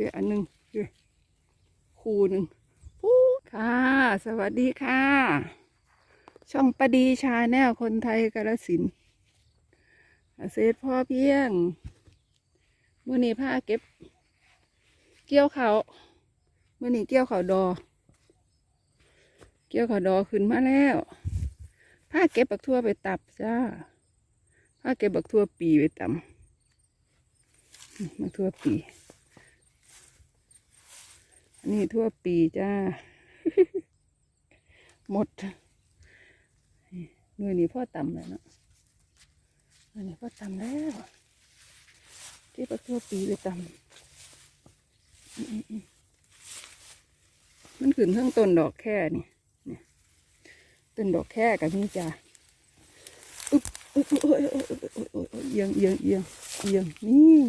พี่อันหนึ่งพี่คูหนึ่งปูค่ะ สวัสดีค่ะ ช่องปดีชาแนลคนไทยกาลสินเกษพ่อเพียงมื่อนี้ผ้าเก็บ เกี่ยวเขามื่อนี้เกี่ยวเขาดอ เกี่ยวเขาดอขึ้นมาแล้วผ้าเก็บบักทั่วไปตับจ้าผ้าเก็บบักทั่วปีไปตำบักทั่วปี นนี้ทั่วปีจ้า หมดหน่วยนี้พ่อต่ำเลยเนาะหน่วยนี้พ่อต่ำแล้วเก็บบักทั่วปีไปต่ำมันขึ้นทั้งต้นดอกแค่นี่ต้นดอกแค่กับนี่จ้าอุ๊บอุ๊บโอ้ยโอ้ยโอ้ยโอ้ยเอียงเอียงเอียงเอียงนี่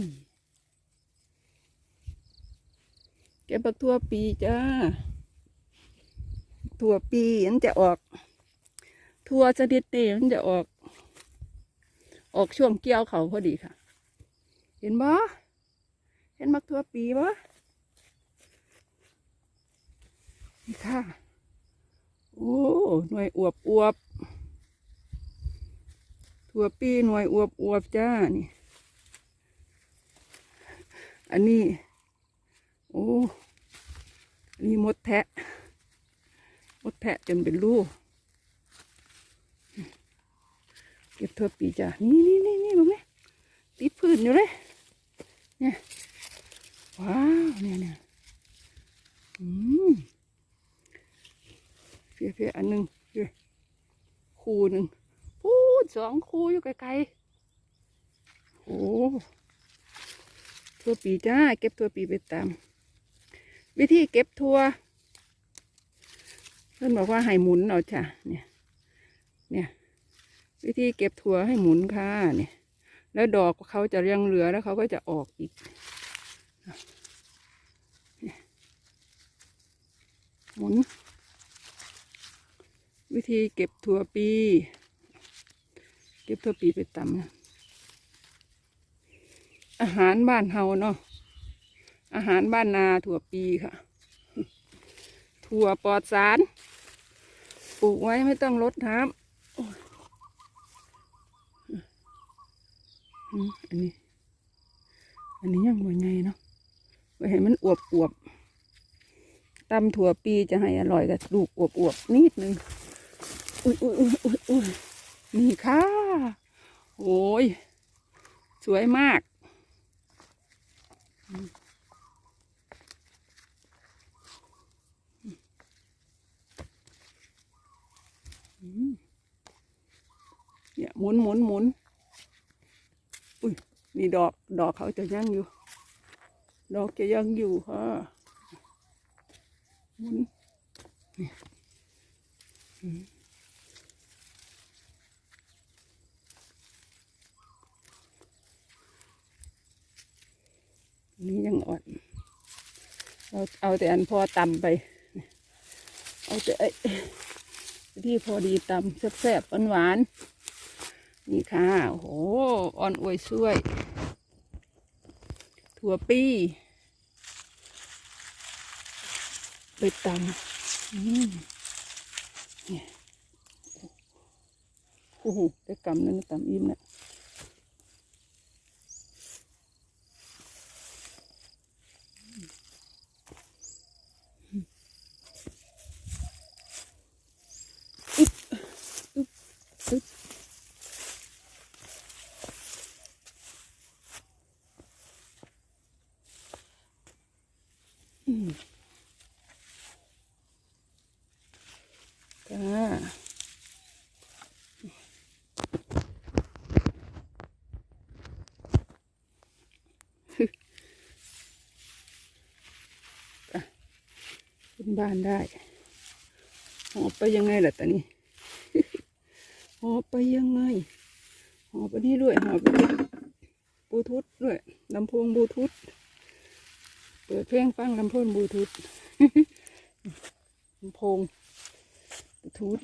เก็บบักทั่วปีจ้าทั่วปีมันจะออกทั่วชนิดนี้มันจะออก ออกช่วงเกี่ยวเขาพอดีค่ะ เห็นบ่เห็นบักทั่วปีบ่นี่ค่ะโอ้หน่วยอวบอวบทั่วปีหน่วยอวบอวบจ้านี่ อันนี้ โอ้นี่มดแทะ มดแทะจนเป็นลูกเก็บทั่วปีจ้ะ นี่นี่นี่นี่มึงเนี่ยติดพื้นอยู่เลย เนี่ย ว้าว เนี่ยเนี่ยอืมเพียเพียอันหนึ่งเพียคูหนึ่งพูดสองคูอยู่ไกลๆโอ้ทั่วปีจ้า เก็บทั่วปีไปตาม วิธีเก็บทั่วเพื่อนบอกว่าให้หมุนเอาจ้ะเนี่ย เนี่ย วิธีเก็บถั่วให้หมุนค่ะเนี่ย แล้วดอกเขาจะยังเหลือแล้วเขาก็จะออกอีกหมุน วิธีเก็บถั่วปี เก็บถั่วปีไปตำนะอาหารบ้านเฮาเนาะ อาหารบ้านนาถั่วปีค่ะ ถั่วปลอดสาร ปลูกไว้ไม่ต้องรดน้ำอันนี้ อันนี้ยังบ่ใหญ่เนาะไว้ให้มันอวบอวบตำถั่วปีจะให้อร่อยกับลูกอวบอวบนิดนึง อุ้ยอุ้ยอุ้ยอุ้ยอุ้ยนี่ค่ะโอ้ย สวยมากอื เนี่ยหมุนหมุนหมุนอุ้ยนี่ดอกดอกเขาจะยังอยู่ ดอกจะยังอยู่ค่ะหมุนนี่นี่ยังอ่อนเราเอาแต่อันพอต่ำไป เอาแต่ไอ้ ที่พอดีตำแซ่บๆหวานๆนี่ค่ะ โอ้โหอ่อนอวยช่วย ถั่วปีไปตำอืมเนี่ยโอ้โหได้กำนั่นตำอิ่มนะ จ้าขึ้นบ้านได้หอบไปยังไงล่ะตอนนี้หอบไปยังไงหอบไปนี่ด้วยหอบไปบลูทูธด้วยลำโพงบลูทูธ เปิดเพลงฟังลำโพงบลูทูธลำโพงบลูทูธ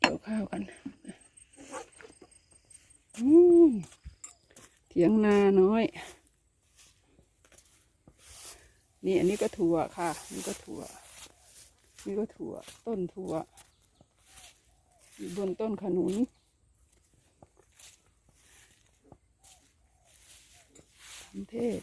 เกี่ยวข้าวกันเถียงนาน้อย นี่อันนี้ก็ถั่วค่ะ นี่ก็ถั่ว นี่ก็ถั่ว ต้นถั่ว อยู่บนต้นขนุนทำเทศ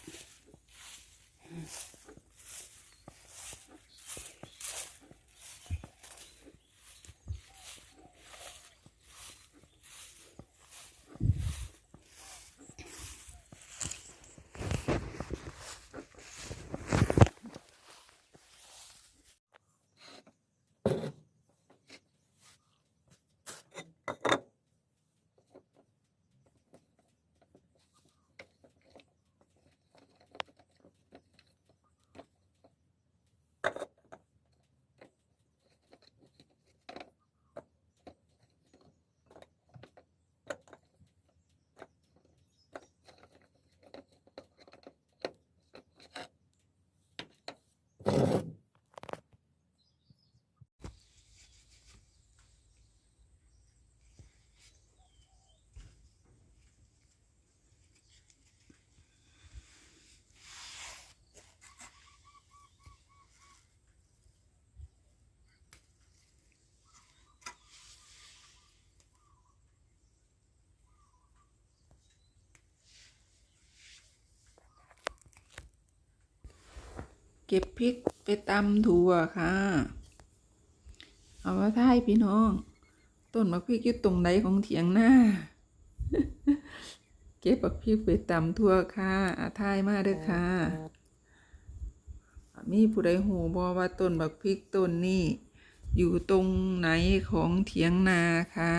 เก็บพริกไปตำถั่วค่ะ เอาว่าท้ายพี่น้อง ต้นมะพริกอยู่ตรงไหนของเถียงหน้า เก็บบักพริกไปตำทั่วค่ะอาทายมาเด้อค่ะ มีผู้ใดหูบอว่าต้นบักพริกต้นนี้อยู่ตรงไหนของเถียงนาค่ะ